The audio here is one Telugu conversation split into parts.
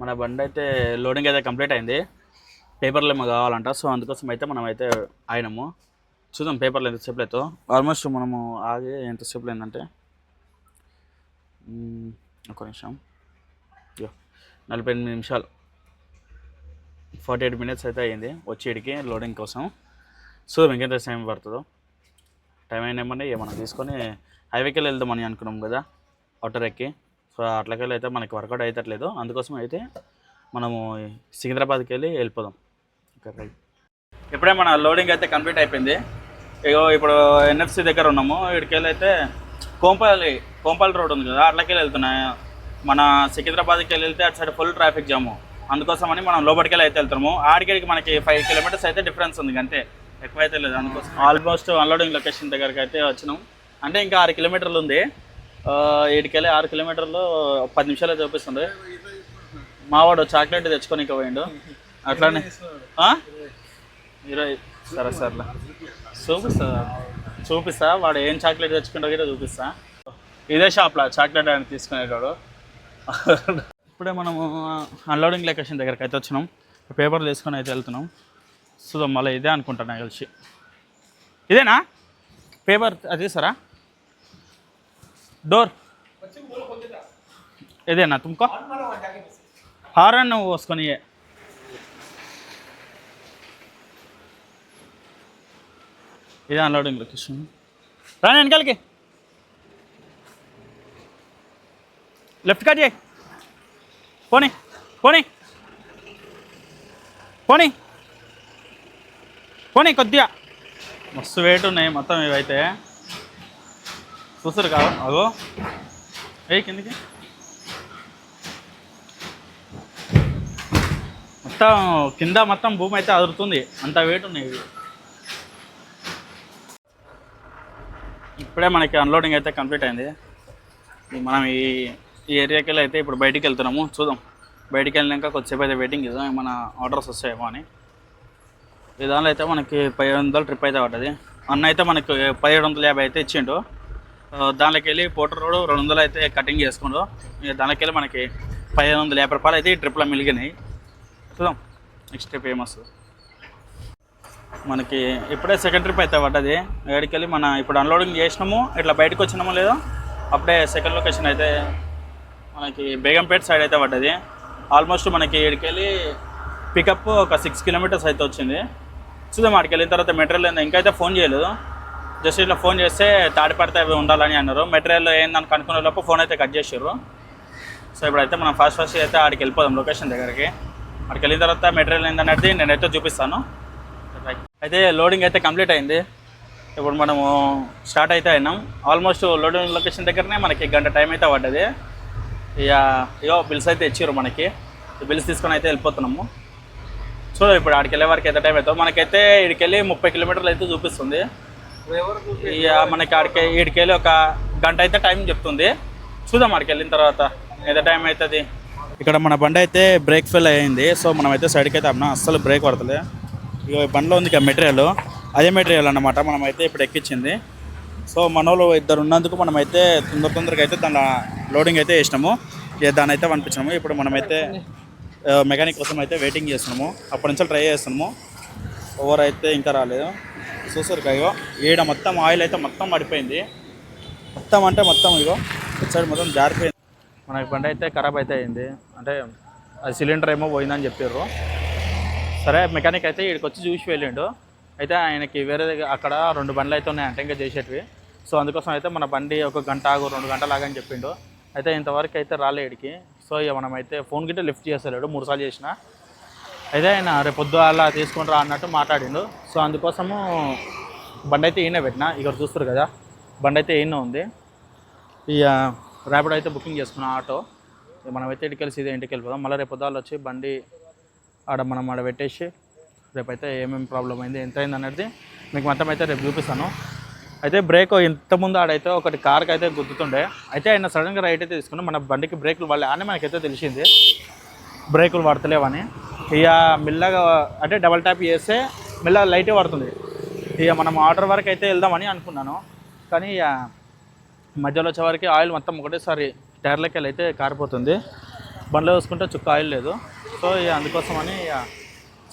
మన బండి అయితే లోడింగ్ అయితే కంప్లీట్ అయింది. పేపర్లు ఏమో కావాలంట సో అందుకోసం అయితే మనం అయితే ఆయనము చూద్దాం పేపర్లు ఎంతసేపు లేదో ఆల్మోస్ట్ మనము ఆగి ఎంతసేపు ఏంటంటే ఒక నిమిషం. నలభై ఎనిమిది నిమిషాలు. ఫార్టీ ఎయిట్ మినిట్స్ అయితే అయ్యింది వచ్చేటికి లోడింగ్ కోసం. చూద్దాం ఇంకెంత టైం పడుతుందో. టైం అయినామని ఏమన్నా తీసుకొని హైవేకి వెళ్ళి వెళ్దామని అనుకున్నాం కదా అవుటర్ ఎక్కి. సో అట్లకెళ్ళి అయితే మనకి వర్కౌట్ అవుతట్లేదు అందుకోసం అయితే మనము సికింద్రాబాద్కి వెళ్ళి వెళ్ళిపోదాం రైట్. ఇప్పుడే మన లోడింగ్ అయితే కంప్లీట్ అయిపోయింది. ఇగో ఇప్పుడు ఎన్ఎఫ్సి దగ్గర ఉన్నాము. ఇక్కడికి వెళ్ళి అయితే కోంపల్లి కోంపల్లి రోడ్ ఉంది కదా అట్లకెళ్ళి వెళ్తున్నాయి మన సికింద్రాబాద్కి వెళ్ళి వెళ్తే అటు సైడ్ ఫుల్ ట్రాఫిక్ జాము. అందుకోసమని మనం లోపలికి వెళ్ళి అయితే వెళ్తాము ఆడికి మనకి ఫైవ్ కిలోమీటర్స్ అయితే డిఫరెన్స్ ఉంది అంతే. ఎక్కువ అయితే లేదు. అందుకోసం ఆల్మోస్ట్ అన్లోడింగ్ లొకేషన్ దగ్గరికి అయితే వచ్చినాం. అంటే ఇంకా ఆరు కిలోమీటర్లు ఉంది. ఏడుకెళ్ళి ఆరు కిలోమీటర్లు పది నిమిషాలు అయితే చూపిస్తుంది మావాడు చాక్లెట్ తెచ్చుకొని ఇంకా పోయిండు. అట్లానే ఇరవై సరే సర్లే. చూపిస్తా. చూపిస్తా. వాడు ఏం చాక్లెట్ తెచ్చుకుంటా కూడా చూపిస్తా. ఇదే షాప్లో చాక్లెట్ ఆయన తీసుకునేటాడు. ఇప్పుడే మనము అన్లోడింగ్ లొకేషన్ దగ్గరికి అయితే వచ్చినాం. పేపర్లు తీసుకొని అయితే వెళ్తున్నాం. చూద్దాం మళ్ళీ ఇదే అనుకుంటా నాకు ఇదేనా? పేపర్ అది తీసారా? డోర్. ఏదేనా తుమ్కో? హారన్ నువ్వు పోసుకొని ఇయ్యే. ఇదే అన్లోడింగ్ లొకేషన్ రాని వెనకాలకి. లెఫ్ట్ కట్ చేయి. పోనీ పోనీ. పోనీ. పోనీ కొద్దిగా. మస్తు వెయిట్ ఉన్నాయి మొత్తం ఇవైతే. చూసారు కాదు? అగో ఏ కిందకి. మొత్తం కింద మొత్తం భూమి అయితే అదురుతుంది. అంత వెయిట్ ఉన్నాయి ఇవి. ఇప్పుడే మనకి అన్లోడింగ్ అయితే కంప్లీట్ అయింది. మనం ఈ ఈ ఏరియాకి వెళ్ళి అయితే ఇప్పుడు బయటికి వెళ్తున్నాము. చూద్దాం. బయటికి వెళ్ళినాక కొద్దిసేపు అయితే వెయిటింగ్ ఇద్దాం ఏమైనా ఆర్డర్స్ వస్తాయేమో అని. ఈ దానిలో అయితే మనకి పదిహేడు వందలు ట్రిప్ అయితే పడ్డది. అన్న అయితే మనకి పదిహేడు వందల యాభై అయితే ఇచ్చిండు. దానికి వెళ్ళి పోటర్ రోడ్ రెండు వందలు అయితే కటింగ్ చేసుకుండు ఇక వెళ్ళి మనకి పదిహేను వందల యాభై రూపాయలు అయితే ఈ ట్రిప్లో మిలిగినాయి చూద్దాం. నెక్స్ట్ ట్రిప్ ఏమొస్తుంది మనకి ఇప్పుడే సెకండ్ ట్రిప్ అయితే పడ్డది. ఎక్కడికి వెళ్ళి మన ఇప్పుడు అన్లోడింగ్ చేసినాము ఇట్లా బయటకు వచ్చినామో లేదో అప్పుడే సెకండ్ లొకేషన్ అయితే మనకి బేగంపేట సైడ్ అయితే పడ్డది. ఆల్మోస్ట్ మనకి ఇక్కడికి వెళ్ళి పికప్ ఒక సిక్స్ కిలోమీటర్స్ అయితే వచ్చింది. చూద్దాం అక్కడికి వెళ్ళిన తర్వాత మెటీరియల్ ఇంకా అయితే ఫోన్ చేయలేదు. జస్ట్ ఇట్లా ఫోన్ చేస్తే తాడిపడితే అవి ఉండాలని అన్నారు. మెటీరియల్ ఏందని కనుక్కునే లోపు ఫోన్ అయితే కట్ చేసారు సో ఇప్పుడైతే మనం ఫస్ట్ ఫస్ట్ అయితే ఆడికి వెళ్ళిపోదాం లొకేషన్ దగ్గరికి. అక్కడికి వెళ్ళిన తర్వాత మెటీరియల్ ఏందనేది నేనైతే చూపిస్తాను. అయితే లోడింగ్ అయితే కంప్లీట్ అయింది. ఇప్పుడు మనము స్టార్ట్ అయితే అయినాం. ఆల్మోస్ట్ లోడింగ్ లొకేషన్ దగ్గరనే మనకి గంట టైం అయితే పడ్డది. ఇక ఇగో బిల్స్ అయితే ఇచ్చారు మనకి. బిల్స్ తీసుకొని అయితే వెళ్ళిపోతున్నాము. సో ఇప్పుడు ఆడికి వెళ్ళే వరకు ఎంత టైం అవుతుందో మనకైతే ఇక్కడికి వెళ్ళి ముప్పై కిలోమీటర్లు అయితే చూపిస్తుంది. ఇక మనకి ఆడికి ఇక్కడికి వెళ్ళి ఒక గంట అయితే టైం చెప్తుంది. చూద్దాం ఆడికి వెళ్ళిన తర్వాత ఎంత టైం అవుతుంది. ఇక్కడ మన బండి అయితే బ్రేక్ ఫెయిల్ అయ్యింది. సో మనం అయితే సైడ్కి అయితే అన్నా అస్సలు బ్రేక్ పడతలే ఇక ఈ బండిలో ఉంది ఇక మెటీరియల్. అదే మెటీరియల్ అన్నమాట మనం అయితే ఇప్పుడు ఎక్కించింది. సో మనోళ్ళు ఇద్దరు ఉన్నందుకు మనం అయితే తొందర తొందరగా అయితే దాని లోడింగ్ అయితే వేసినాము. ఇక దాని అయితే పంపించినాము. ఇప్పుడు మనమైతే మెకానిక్ కోసం అయితే వెయిటింగ్ చేస్తున్నాము. అప్పటి నుంచి ట్రై చేస్తున్నాము. ఓవర్ అయితే ఇంకా రాలేదు. చూసారు ఇగో ఈడ మొత్తం ఆయిల్ అయితే మొత్తం పడిపోయింది. మొత్తం అంటే మొత్తం ఇగో ఇటు సైడ్ మొత్తం జారిపోయింది. మన బండి అయితే ఖరాబ్ అయితే అయింది. అంటే అది సిలిండర్ ఏమో పోయిందని చెప్పారు సరే మెకానిక్ అయితే ఇక్కడికి వచ్చి చూసి వెళ్ళిండు. అయితే ఆయనకి వేరే దగ్గర అక్కడ రెండు బండ్లు అయితే ఉన్నాయంట ఇంకా చేసేటివి. సో అందుకోసం అయితే మన బండి ఒక గంట ఆగు రెండు గంటలు ఆగని చెప్పిండు. అయితే ఇంతవరకు అయితే రాలేడికి సో ఇక మనమైతే ఫోన్ గిట్టే లిఫ్ట్ చేస్తలేడు మూడు సార్లు చేసిన. అయితే ఆయన రేపు పొద్దు అలా తీసుకుని రా అన్నట్టు మాట్లాడిండు. సో అందుకోసము బండి అయితే ఈయన పెట్టిన. ఇక్కడ చూస్తారు కదా బండి అయితే ఈయన ఉంది. ఇక ర్యాపిడ్ అయితే బుకింగ్ చేసుకున్నాం ఆటో. ఇక మనం అయితే ఇంటికి వెళ్ళి సీదా ఇంటికి వెళ్ళిపోదాం. మళ్ళీ రేపు పొద్దులు వచ్చి బండి ఆడ మనం ఆడ పెట్టేసి రేపైతే ఏమేమి ప్రాబ్లం అయింది ఎంత అయింది అనేది మీకు మొత్తం అయితే రేపు చూపిస్తాను. అయితే బ్రేక్ ఇంతకుముందు ఆడైతే ఒకటి కార్కి అయితే గుద్దుతుండే. అయితే ఆయన సడన్గా రైట్ అయితే తీసుకున్నాం. మన బండికి బ్రేకులు వాళ్ళే అని మనకైతే తెలిసింది. బ్రేకులు పడతలేవని ఇక మెల్లగా అంటే డబల్ ట్యాప్ చేస్తే మెల్లగా లైటే పడుతుంది. ఇక మనం ఆర్డర్ వరకు అయితే వెళ్దామని అనుకున్నాను. కానీ ఇక మధ్యలో వచ్చే వరకు ఆయిల్ మొత్తం ఒకటేసారి టైర్లకి వెళ్ళి అయితే కారిపోతుంది. బండ్లో చూసుకుంటే చుక్క ఆయిల్ లేదు. సో ఇక అందుకోసమని ఇక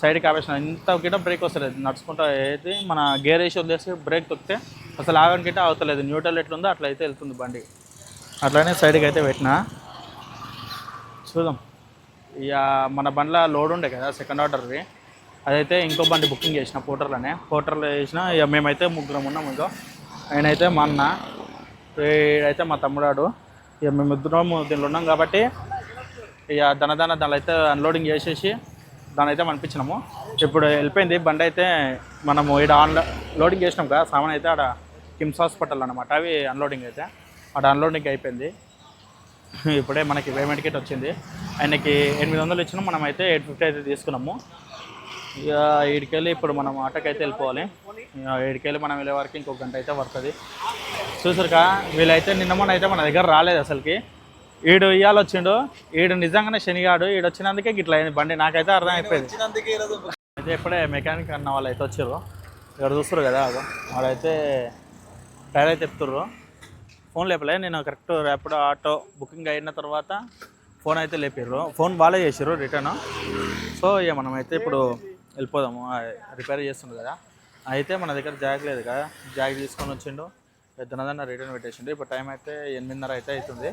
సైడ్కి ఆపేసిన. ఇంత గిట్ట బ్రేక్ వస్తలేదు. నడుచుకుంటా ఏది మన గేర్ వేసి వదిలేసి బ్రేక్ తొక్కితే అసలు ఆగని అవుతలేదు. న్యూట్రల్ ఎట్లుందో అట్లా అయితే వెళ్తుంది బండి. అట్లానే సైడ్కి అయితే పెట్టిన. చూద్దాం. ఇక మన బండ్ల లోడ్ ఉండే కదా సెకండ్ ఆర్డర్ది అదైతే ఇంకో బండి బుకింగ్ చేసిన పోటర్లోనే పోటర్లో చేసిన ఇక మేమైతే ముగ్గురం ఉన్నాం ఇంకో ఆయన అయితే మా అన్న అయితే మా తమ్ముడాడు. ఇక మేము ఇద్దరం దీనిలో ఉన్నాం కాబట్టి ఇక దన దాని దానిలో అయితే అన్లోడింగ్ చేసేసి దాని అయితే పంపించినాము. ఇప్పుడు వెళ్ళిపోయింది బండి అయితే మనము ఇక్కడ ఆన్ లోడింగ్ చేసినాం కదా సామాన్ అయితే ఆడ కిమ్స్ హాస్పిటల్ అనమాట అవి అన్లోడింగ్ అయితే. ఆడ అన్లోడింగ్ అయిపోయింది. ఇప్పుడే మనకి పేమెంట్ కిట్ వచ్చింది. ఆయనకి ఎనిమిది వందలు ఇచ్చినాం మనం అయితే ఎయిట్ ఫిఫ్టీ అయితే తీసుకున్నాము. ఇక ఈడికెళ్ళి ఇప్పుడు మనం ఆటోకి అయితే వెళ్ళిపోవాలి. ఇక మనం వెళ్ళే వరకు ఇంకొక గంట అయితే పడుతుంది. చూసారుగా వీళ్ళైతే నిన్న మొన్న అయితే మన దగ్గర రాలేదు అసలుకి. ఈడు ఇవాళ వచ్చిండు ఈడు నిజంగానే శనిగాడు ఈడు వచ్చినందుకే గిట్ల అయింది బండి నాకైతే అర్థం అయిపోయింది అయితే ఇప్పుడే మెకానిక్ అన్న వాళ్ళు అయితే వచ్చారు ఇక్కడ చూస్తారు కదా వాడైతే టైర్ అయితే చెప్తుర్రు ఫోన్ లేపలే నేను కరెక్ట్ ర్యాపిడో ఆటో బుకింగ్ అయిన తర్వాత ఫోన్ అయితే లేపారు ఫోన్ వాళ్ళే చేసారు రిటర్న్. సో ఇక మనం అయితే ఇప్పుడు వెళ్ళిపోదాము. రిపేర్ చేస్తుండు కదా. అయితే మన దగ్గర జాగ్ లేదు కదా. జాగ్ తీసుకొని వచ్చిండు. పెద్దనదన్న రిటర్న్ పెట్టేసిండు. ఇప్పుడు టైం అయితే ఎనిమిదిన్నర అయితే అవుతుంది.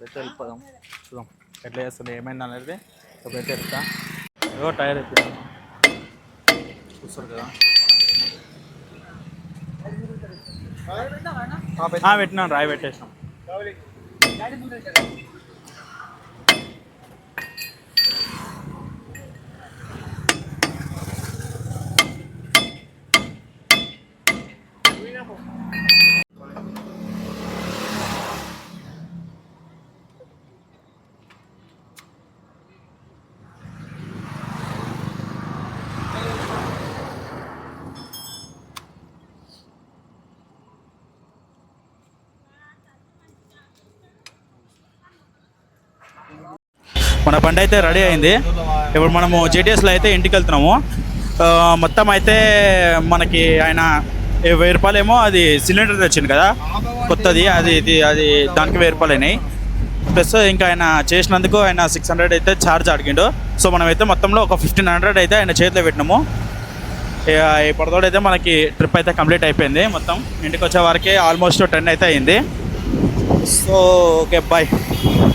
అయితే వెళ్ళిపోదాం. చూద్దాం. ఎట్లా చేస్తుంది ఏమైంది అనేది ఇప్పుడైతే వెళ్తా ఏవో టైర్ ఎత్తింది చూస్తారు కదా. ఆ, పెట్టినాం రాయి పెట్టేసినాం. మన బండి అయితే రెడీ అయింది. ఇప్పుడు మనము జేటీఎస్లో అయితే ఇంటికి వెళ్తున్నాము. మొత్తం అయితే మనకి ఆయన వెయ్యి రూపాయలు ఏమో అది సిలిండర్ తెచ్చింది కదా. కొత్తది అది ఇది అది దానికి వెయ్యి రూపాయలు అయినాయి. ప్లస్ ఇంకా ఆయన చేసినందుకు ఆయన సిక్స్ హండ్రెడ్ అయితే ఛార్జ్ అడిగిండు. సో మనమైతే మొత్తంలో ఒక ఫిఫ్టీన్ హండ్రెడ్ అయితే ఆయన చేతిలో పెట్టినాము. ఈ ఇప్పటితోటి అయితే మనకి ట్రిప్ అయితే కంప్లీట్ అయిపోయింది మొత్తం. ఇంటికి వచ్చే వరకే ఆల్మోస్ట్ టెన్ అయితే అయింది. So okay bye